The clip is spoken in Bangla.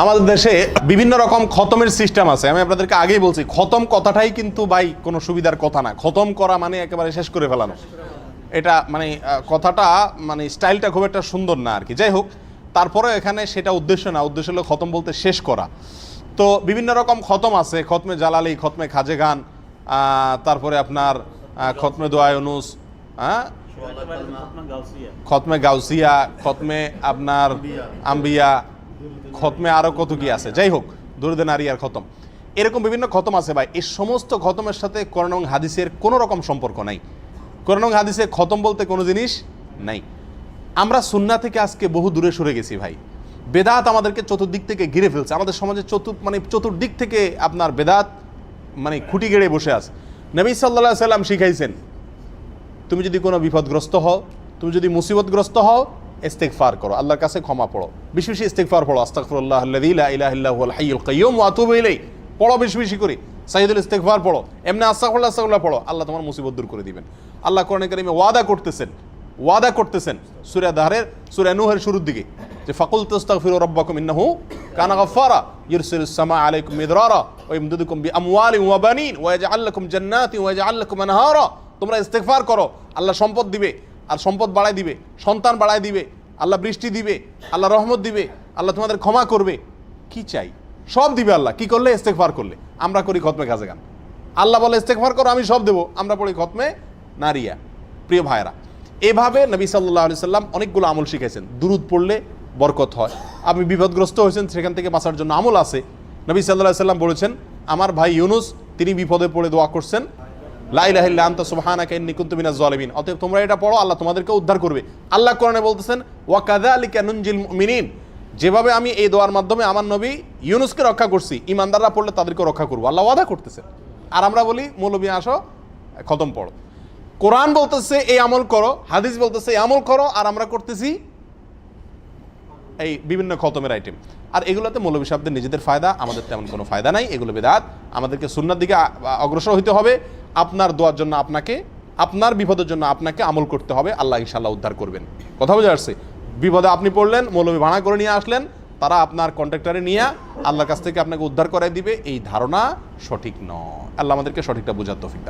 আমাদের দেশে বিভিন্ন রকম খতমের সিস্টেম আছে। আমি আপনাদেরকে আগেই বলছি, খতম কথাটাই কিন্তু ভাই কোনো সুবিধার কথা না। খতম করা মানে একেবারে শেষ করে ফেলানো। এটা মানে কথাটা মানে স্টাইলটা খুব একটা সুন্দর না আর কি। যাই হোক, তারপরে এখানে সেটা উদ্দেশ্য না, উদ্দেশ্য হলো খতম বলতে শেষ করা। তো বিভিন্ন রকম খতম আছে, খতমে জালালি, খতমে খাজে গান তারপরে আপনার খতমে দোয়ায়নুস হ্যাঁ? খতমে গাউসিয়া, খতমে আপনার আম্বিয়া খতমে আরও কত কি আছে? যাই হোক, দুরুদে নারী আর খতম। এরকম বিভিন্ন খতম আছে ভাই। এই সমস্ত খতমের সাথে করণং হাদিসের কোনো রকম সম্পর্ক নাই। করণং হাদিসে খতম বলতে কোনো জিনিস নাই। আমরা সুন্না থেকে আজকে বহু দূরে সরে গেছি ভাই। বেদাত আমাদেরকে চতুর্দিক থেকে ঘিরে ফেলছে। আমাদের সমাজে চতুর মানে চতুর্দিক থেকে আপনার বেদাত মানে খুঁটি গেড়ে বসে আছে। নবী সাল্লাহ সাল্লাম শিখাইছেন, তুমি যদি কোনো বিপদগ্রস্ত হও, তুমি যদি মুসিবতগ্রস্ত হও ইস্তেগফার করো। আল্লাহর কাছে ক্ষমা পড়ো। বেশি বেশি ইস্তেগফার পড়ো। ইলাইহি। পড়ো বেশি বেশি করে। সাইয়দুল ইস্তেগফার পড়ো। এমনি আস্তাগফিরুল্লাহ আস্তাগফিরুল্লাহ পড়ো। আল্লাহ তোমার মুসিবত দূর করে দিবেন। আল্লাহ কোরআনে কারিমে ওয়াদা করতেছেন। ওয়াদা করতেছেন সূরা দাহরের, সূরা নূহের শুরুর দিকে। যে ফাকুল তাস্তাগফিরু রাব্বাকুম ইন্নাহু কানা গাফফারা ইরসিলুস সামা আলাইকুম মিদরারা ওয়া ইমদুদুকুম বিআমওয়ালিন ওয়া বানিন ওয়া ইয়াজআল লাকুম জান্নাতিন ওয়া ইয়াজআল লাকুম আনহারা। তোমরা ইস্তেগফার করো। আল্লাহ সম্পদ দিবে। আর সম্পদ বাড়ায় দিবে, সন্তান বাড়ায় দিবে, আল্লাহ বৃষ্টি দিবে, আল্লাহ রহমত দিবে, আল্লাহ তোমাদের ক্ষমা করবে। কি চাই? সব দিবে আল্লাহ। কি করলে? ইস্তেগফার করলে। আমরা করি খতমে কাজে গান। আল্লাহ বলে, ইস্তেগফার করো, আমি সব দেবো। আমরা পড়ি খতমে নারিয়া। প্রিয় ভাইরা এভাবে নবী সাল্লাহ আলি সাল্লাম অনেকগুলো আমল শিখেছেন দুরুদ পড়লে বরকত হয়। আপনি বিপদগ্রস্ত হয়েছেন, সেখান থেকে বাঁচার জন্য আমল আছে। নবী সাল্লাহ সাল্লাম বলেছেন, আমার ভাই ইউনুস, তিনি বিপদে পড়ে দোয়া করছেন। লাইলাহিল্লা আনতা সুবহানাকা ইন্নী কুনতু মিনাজ জালিমিন। অতএব তোমরা এটা পড়ো, আল্লাহ তোমাদেরকে উদ্ধার করবে। আল্লাহ কোরআনে বলতেছেন, ওয়া কাযালিকা নুনজিল মুমিনিন। যেভাবে আমি এই দোয়ার মাধ্যমে আমার নবী ইউনুসকে রক্ষা করছি ইমানদাররা পড়লে তাদেরকে রক্ষা করব। আল্লাহ ওয়াদা করতেছেন। আর আমরা বলি, মৌলবী, আসো, খতম পড়ো। কোরআন বলতেছে, এই আমল করো। হাদিস বলতেছে, এই আমল করো। আর আমরা করতেছি, এই বিভিন্ন খতমের আইটেম আর এগুলোতে মৌলবী সাহেবদের নিজেদের ফায়দা, আমাদের তেমন কোনো ফায়দা নাই। এগুলো বেদাত। আমাদেরকে সুন্নার দিকে অগ্রসর হইতে হবে। আপনার দোয়ার জন্য আপনাকে, আপনার বিপদের জন্য আপনাকে আমল করতে হবে। আল্লাহ ইনশাল্লাহ উদ্ধার করবেন। কথা বোঝা যাচ্ছে? বিপদে আপনি পড়লেন, মৌলবী ভাড়া করে নিয়ে আসলেন, তারা আপনার কন্ট্রাক্টারে নিয়ে আল্লাহর কাছ থেকে আপনাকে উদ্ধার করাই দিবে। এই ধারণা সঠিক নয়। আল্লাহ আমাদেরকে সঠিকটা বোঝার তৌফিক।